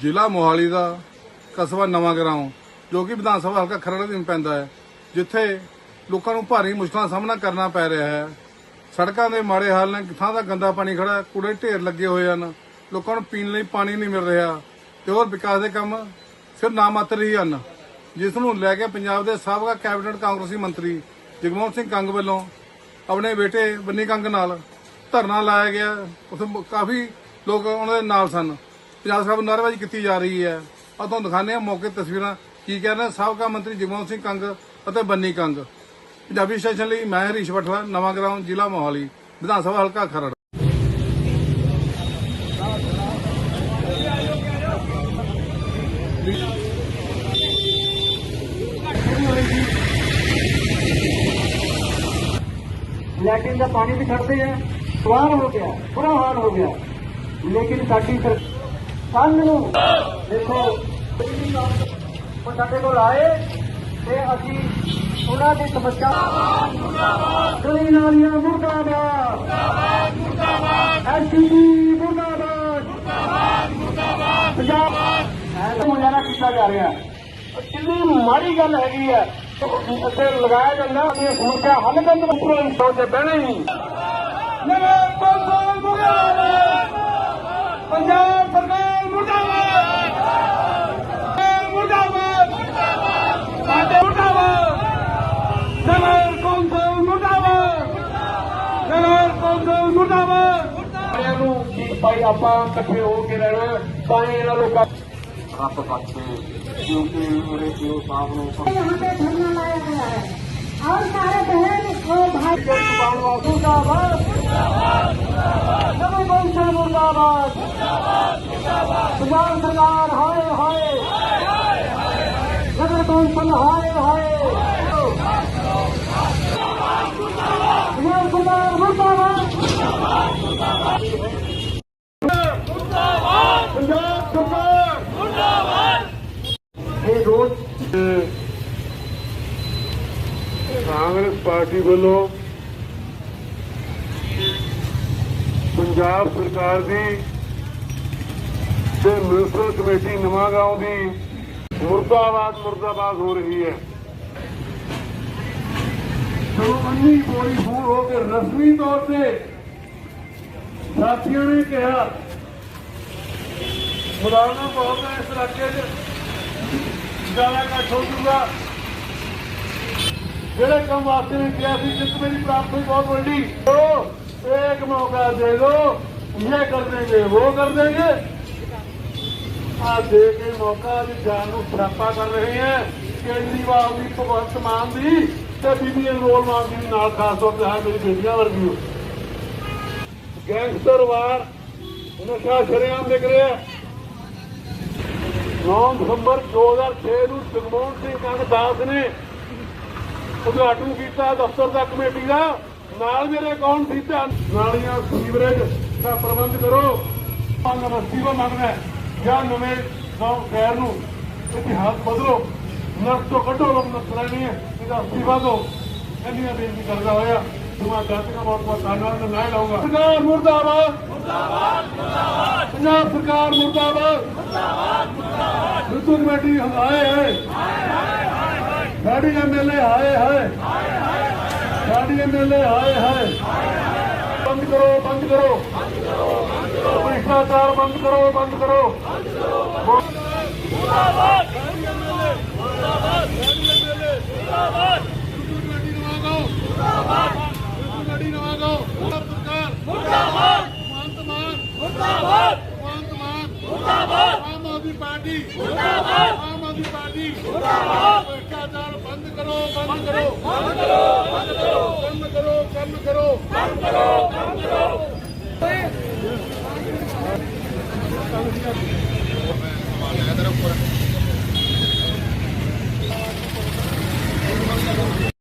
ਜ਼ਿਲ੍ਹਾ ਮੋਹਾਲੀ ਦਾ ਕਸਬਾ ਨਵਾਂ ਗਰਾਉਂ ਜੋ ਕਿ ਵਿਧਾਨ ਸਭਾ ਹਲਕਾ ਖਰੜ ਦੇ ਪੈਂਦਾ ਹੈ, ਜਿੱਥੇ ਲੋਕਾਂ ਨੂੰ ਭਾਰੀ ਮੁਸ਼ਕਲਾਂ ਦਾ ਸਾਹਮਣਾ ਕਰਨਾ ਪੈ ਰਿਹਾ ਹੈ। ਸੜਕਾਂ ਦੇ ਮਾੜੇ ਹਾਲ ਨੇ ਥਾਂ ਦਾ ਗੰਦਾ ਪਾਣੀ ਖੜਾ ਕੂੜੇ ਢੇਰ ਲੱਗੇ ਹੋਏ ਹਨ। ਲੋਕਾਂ ਨੂੰ ਪੀਣ ਲਈ ਪਾਣੀ ਨਹੀਂ ਮਿਲ ਰਿਹਾ ਤੇ ਹੋਰ ਵਿਕਾਸ ਦੇ ਕੰਮ ਸਿਰ ਨਾਮਾਤਰ ਹੀ ਹਨ। ਜਿਸ ਨੂੰ ਲੈ ਕੇ ਪੰਜਾਬ ਦੇ ਸਾਬਕਾ ਕੈਬਨਿਟ ਕਾਂਗਰਸੀ ਮੰਤਰੀ ਜਗਮੋਹਨ ਸਿੰਘ ਕੰਗ ਵੱਲੋਂ ਆਪਣੇ ਬੇਟੇ ਬੰਨੀ ਕੰਗ ਨਾਲ ਧਰਨਾ ਲਾਇਆ ਗਿਆ। ਉੱਥੇ ਕਾਫੀ ਲੋਕ ਉਹਨਾਂ ਦੇ ਨਾਲ ਸਨ। ਪੰਜਾਬ ਸਾਹਿਬ ਨੂੰ ਨਾਅਰੇਬਾਜ਼ੀ ਕੀਤੀ ਜਾ ਰਹੀ ਹੈ। ਆ ਤੁਹਾਨੂੰ ਦਿਖਾਉਂਦੇ ਹਾਂ ਮੌਕੇ ਤਸਵੀਰਾਂ। ਕੀ ਕਹਿ ਰਹੇ ਸਾਬਕਾ ਮੰਤਰੀ ਜਗਮੋਹਨ ਸਿੰਘ ਕੰਗ ਅਤੇ ਬੰਨੀ ਕੰਗ। ਪੰਜਾਬੀ ਸਟੇਸ਼ਨ ਲਈ ਮੈਂ ਹਰੀਸ਼ ਬਠਲਾ ਨਵਾਂ ਗਰਾਉਂ ਜ਼ਿਲ੍ਹਾ ਮੋਹਾਲੀ, ਵਿਧਾਨ ਸਭਾ ਹਲਕਾ ਖਰੜ। ਲੈਟਿਨ ਦਾ ਪਾਣੀ ਵੀ ਛੱਡਦੇ ਆ, ਸਵਾਰ ਹੋ ਗਿਆ, ਬੁਰਾ ਹਾਲ ਹੋ ਗਿਆ। ਲੇਕਿਨ ਸਾਡੀ ਸਰ ਕੱਲ ਨੂੰ ਦੇਖੋ ਉਹ ਸਾਡੇ ਕੋਲ ਆਏ ਤੇ ਅਸੀਂ ਉਹਨਾਂ ਦੀ ਸਮੱਸਿਆ ਗਲੀ ਨਾਲੀਆਂ ਮੁਰਦਾਬਾਦ। ਮੁਰਦਾਬਾਦ ਮੁਰਦਾਬਾਦ ਐਸਪੀ ਮੁਰਦਾਬਾਦ। ਮੁਰਦਾਬਾਦ ਮੁਰਦਾਬਾਦ ਪੰਜਾਬ ਐਸਾ ਮੁਜ਼ਾਹਰਾ ਕੀਤਾ ਜਾ ਰਿਹਾ। ਕਿੰਨੀ ਮਾੜੀ ਗੱਲ ਹੈਗੀ ਹੈ। ਉੱਥੇ ਲਗਾਇਆ ਜਾਂਦਾ ਇਹ ਸਮੱਸਿਆ ਹੱਲ ਕਰਨ ਤੋਂ ਉੱਪਰੋਂ ਸੋਚ ਬਹਿਣਾ ਹੀ ਨਹੀਂ। ਨਗਰ ਕੌਂਸਲ ਮੁਰਦਾਬਾਦ ਪੰਜਾਬ ਸਰਕਾਰ ਮੁਰਦਾਬਾਦ ਮੁਰਦਾਬਾਦ ਸਾਡੇ ਮੁਰਦਾਬਾਦ ਨਗਰ ਕੌਂਸਲ ਮੁਰਦਾਬਾਦ ਨਗਰ ਕੌਂਸਲ ਮੁਰਦਾਬਾਦ ਸਾਰਿਆਂ ਨੂੰ ਕਿ ਭਾਈ ਆਪਾਂ ਇਕੱਠੇ ਹੋ ਕੇ ਰਹਿਣਾ ਤਾਂ ਹੀ ਇਹਨਾਂ ਲੋਕਾਂ ਰੱਬ ਬਖਸ਼ੇ ਕਿਉਂਕਿ ਮੇਰੇ ਪਿਓ ਸਾਹਿਬ ਨੂੰ यहाँ पे धरना लाया गया है और सारे बहन और भाई ਦੁਕਾਨ ਵਾਸੂ ਮੁਰਦਾਬਾਦ ਨਗਰ ਕੌਂਸਲ ਮੁਰਦਾਬਾਦ ਪੰਜਾਬ ਸਰਕਾਰ ਹਾਏ ਹਾਏ ਨਗਰ ਕੌਂਸਲ ਇਹ ਕਾਂਗਰਸ ਪਾਰਟੀ ਵੱਲੋਂ ਪੰਜਾਬ ਸਰਕਾਰ ਦੀ ਤੇ ਮਿਊਨਿਸਪਲ ਕਮੇਟੀ ਨਵਾਂਗਾঁव ਦੀ ਮੁਰਦਾਬਾਦ ਮੁਰਦਾਬਾਦ ਹੋ ਰਹੀ ਹੈ। ਜਦੋਂ ਅੰਨੀ ਬੋਲੀ ਫੋਨ ਹੋ ਕੇ ਰਸਮੀ ਤੌਰ ਤੇ ਸਾਥੀਆਂ ਨੇ ਕਿਹਾ ਮੁਲਾਜ਼ਮ ਬਹੁਤ ਇਸ ਇਲਾਕੇ 'ਚ ਜ਼ਿਆਦਾ ਘੱਟ ਹੋ ਜੂਗਾ ਜਿਹੜੇ ਕੰਮ ਵਾਸਤੇ ਮੈਂ ਕਿਹਾ ਸੀ, ਜਿੱਤ ਮੇਰੀ ਪ੍ਰਾਪਤ ਬਹੁਤ ਵੱਡੀ। ਉਹ ਇੱਕ ਮੌਕਾ ਦੇ ਦਿਓ ਇਹ ਕਰ ਦੇਗੇ ਉਹ ਕਰ ਦੇਗੇ ਆ ਦੇ ਕੇ ਮੌਕਾ ਦੀ ਜਾਨ ਨੂੰ ਸਰਾਪਾ ਕਰ ਰਹੇ ਹੈ ਕੇਜਰੀਵਾਲ ਦੀ ਭਗਵੰਤ ਮਾਨ ਦੀ ਤੇ ਬੀਬੀ ਅਨਰੋਲ ਮਾਨ ਦੀ ਨਾਲ, ਖਾਸ ਤੌਰ ਤੇ ਹਾਂ, ਮੇਰੀ ਬੇਟੀਆਂ ਵਰਗੀ ਗੈਂਗਸਟਰਵਾਦ ਨਸ਼ਾ ਸ਼ਰਿਆਮ ਵਿਕ ਰਿਹਾ। 9 ਦਸੰਬਰ 2006 ਨੂੰ ਜਗਮੋਹਨ ਸਿੰਘ ਕੰਗ ਦਾਸ ਨੇ ਉਦਘਾਟਨ ਕੀਤਾ ਦਫ਼ਤਰ ਦਾ ਕਮੇਟੀ ਦਾ। ਨਾਲ ਮੇਰੇ ਕੌਣ ਸੀ ਧਿਆਨ? ਨਾਲੀਆਂ ਸੀਵਰੇਜ ਦਾ ਪ੍ਰਬੰਧ ਕਰੋ। ਪੰਗ ਵਸਤੀਵਾ ਮੰਗਣਾ ਜਾਂ ਨਵੇਂ ਗਾਉਂ ਸ਼ਹਿਰ ਨੂੰ ਇਤਿਹਾਸ ਬਦਲੋ। ਨਰਕ ਤੋਂ ਕੱਢੋ ਲੋਕ ਨਸਰਾ ਇਹਦਾ ਅਸਤੀਫਾ ਦਿਓ ਇੰਨੀਆਂ ਬੇਨਤੀ ਕਰਦਾ ਹੋਇਆ। ਤੁਮਾ ਦਾਤਿਕਾ ਬਹੁਤ ਬਹੁਤ ਧੰਨਵਾਦ, ਮੈਂ ਲਾਉਂਗਾ ਸਰਕਾਰ ਮੁਰਦਾਬਾਦ। ਮੁਰਦਾਬਾਦ ਮੁਰਦਾਬਾਦ। ਪੰਜਾਬ ਸਰਕਾਰ ਮੁਰਦਾਬਾਦ ਮੁਰਦਾਬਾਦ। ਮੁਰਦਾਬਾਦ ਰਿਤੂ ਕਮੇਟੀ ਹਮਾਏ ਹੈ ਸਾਡੀ ਐਮਐਲਏ ਹਾਏ ਹਾਏ ਸਾਡੀ ਐਮਐਲਏ ਹਾਏ ਹਾਏ ਬੰਦ ਕਰੋ ਬੰਦ ਕਰੋ ਭ੍ਰਿਸ਼ਟਾਚਾਰ ਬੰਦ ਕਰੋ ਬੰਦ ਕਰੋ ਆਮ ਆਦਮੀ ਪਾਰਟੀ ਮੁਰਦਾਬਾਦ ਆਮ ਆਦਮੀ ਪਾਰਟੀ ਮੁਰਦਾਬਾਦ ਭ੍ਰਿਸ਼ਟਾਚਾਰ ਬੰਦ ਕਰੋ ਬੰਦ ਕਰੋ! ਬੰਦ ਕਰੋ ਬੰਦ ਕਰੋ! ਬੰਦ ਕਰੋ ਕੰਮ ਕਰੋ! ਬੰਦ ਕਰੋ! ਕੰਮ ਕਰੋ!